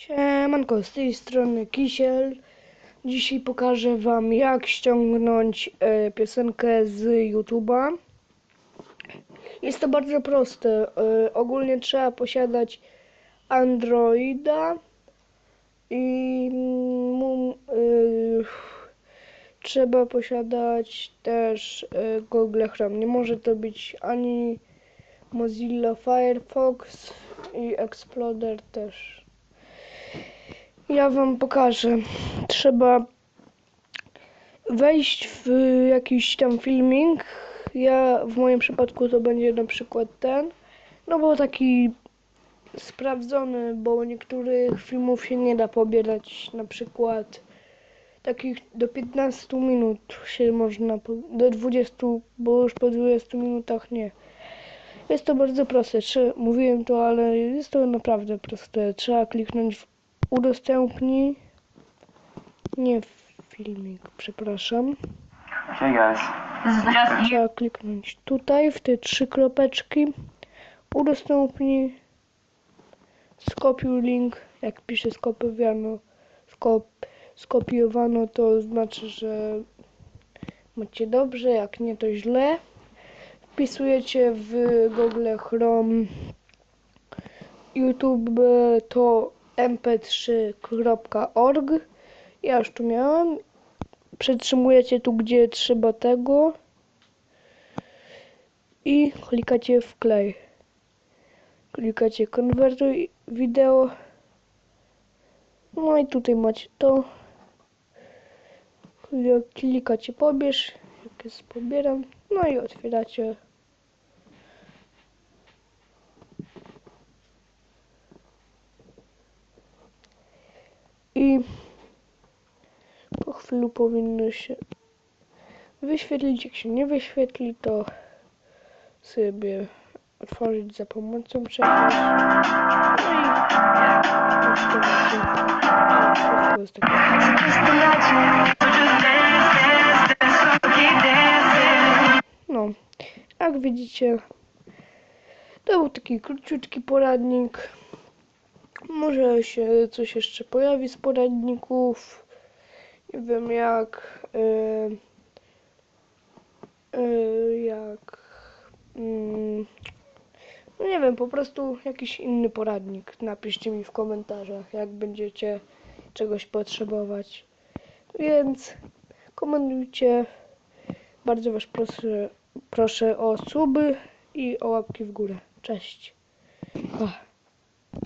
Siemanko, z tej strony Kisiel. Dzisiaj pokażę wam jak ściągnąć e, piosenkę z YouTube'a. Jest to bardzo proste. E, ogólnie trzeba posiadać Androida i mu, e, trzeba posiadać też Google Chrome. Nie może to być ani Mozilla Firefox i Explorer też. Ja wam pokażę. Trzeba wejść w jakiś tam filming. Ja w moim przypadku to będzie na przykład ten. No bo taki sprawdzony, bo niektórych filmów się nie da pobierać. Na przykład takich do 15 minut się można, do 20, bo już po 20 minutach nie. Jest to bardzo proste. Mówiłem to, ale jest to naprawdę proste. Trzeba kliknąć w udostępnij. Nie w filmik, przepraszam. Hey guys. Trzeba kliknąć tutaj, w te trzy kropeczki. Udostępnij. Skopiuj link. Jak pisze skopiowano, skop, skopiowano, to znaczy, że macie dobrze, jak nie, to źle. Wpisujecie w Google Chrome YouTube to mp3.org. Ja już tu miałem. Przytrzymujecie tu, gdzie trzeba tego. I klikacie w klej. Klikacie konwertuj wideo. No i tutaj macie to. Klikacie pobierz. Jak jest pobieram. No i otwieracie. I powinno się wyświetlić. Jak się nie wyświetli, to sobie otworzyć za pomocą czegoś. No i. Wszystko. No, jak widzicie, to był taki króciutki poradnik. Może się coś jeszcze pojawi z poradników. Nie wiem jak. Yy, yy, jak. Mm, no nie wiem, po prostu jakiś inny poradnik. Napiszcie mi w komentarzach, jak będziecie czegoś potrzebować. Więc komentujcie. Bardzo Was proszę, proszę o suby i o łapki w górę. Cześć.